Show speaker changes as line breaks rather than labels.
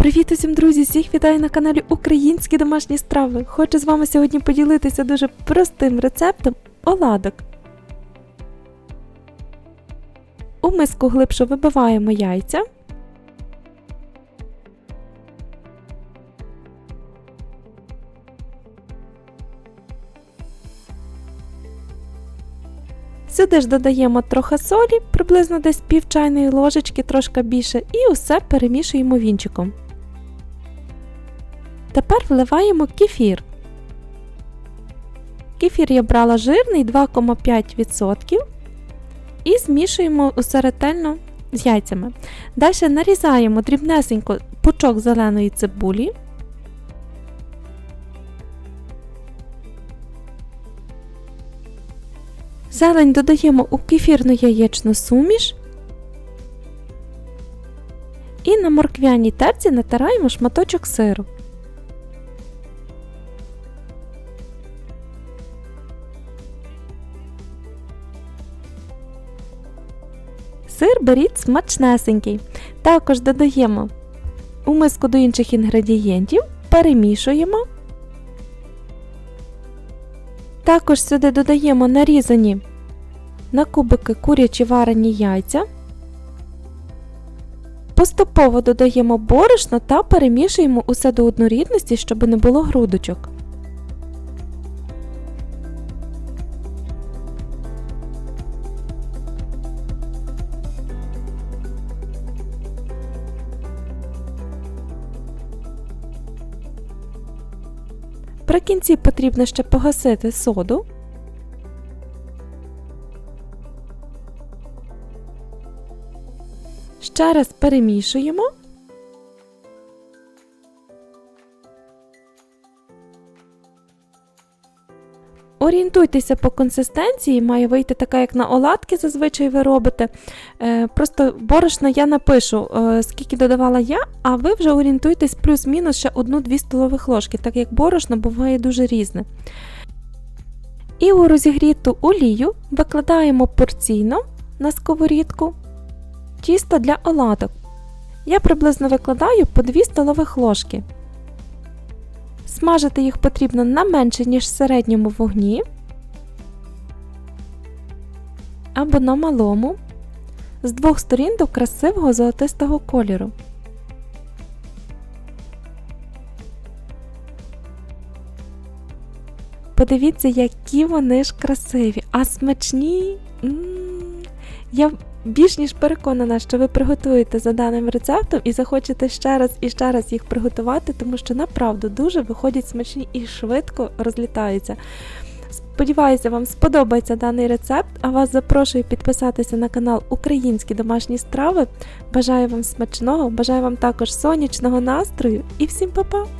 Привіт усім, друзі! Всіх вітаю на каналі Українські домашні страви. Хочу з вами сьогодні поділитися дуже простим рецептом оладок. У миску глибше вибиваємо яйця. Сюди ж додаємо трохи солі, приблизно десь пів чайної ложечки, трошки більше, і усе перемішуємо вінчиком. Тепер вливаємо кефір. Кефір я брала жирний 2,5% і змішуємо усе ретельно з яйцями. Далі нарізаємо дрібнесенько пучок зеленої цибулі. Зелень додаємо у кефірну яєчну суміш. І на морквяній терці натираємо шматочок сиру. Сир беріть смачнесенький. Також додаємо у миску до інших інгредієнтів, перемішуємо. Також сюди додаємо нарізані на кубики курячі варені яйця. Поступово додаємо борошно та перемішуємо усе до однорідності, щоб не було грудочок. При потрібно ще погасити соду. Ще раз перемішуємо. Орієнтуйтеся по консистенції, має вийти така, як на оладки зазвичай ви робите. Е, Просто борошна я напишу, е, скільки додавала я, а ви вже орієнтуйтесь плюс-мінус ще 1-2 столових ложки, так як борошно буває дуже різне. І у розігріту олію викладаємо порційно на сковорідку тісто для оладок. Я приблизно викладаю по 2 столових ложки. Смажити їх потрібно на менше, ніж в середньому вогні або на малому, з двох сторін до красивого золотистого кольору. Подивіться, які вони ж красиві, а смачні. М -м -м. Я більш ніж переконана, що ви приготуєте за даним рецептом і захочете ще раз і ще раз їх приготувати, тому що направду дуже виходять смачні і швидко розлітаються. Сподіваюся, вам сподобається даний рецепт, а вас запрошую підписатися на канал Українські домашні страви. Бажаю вам смачного, бажаю вам також сонячного настрою і всім па-па!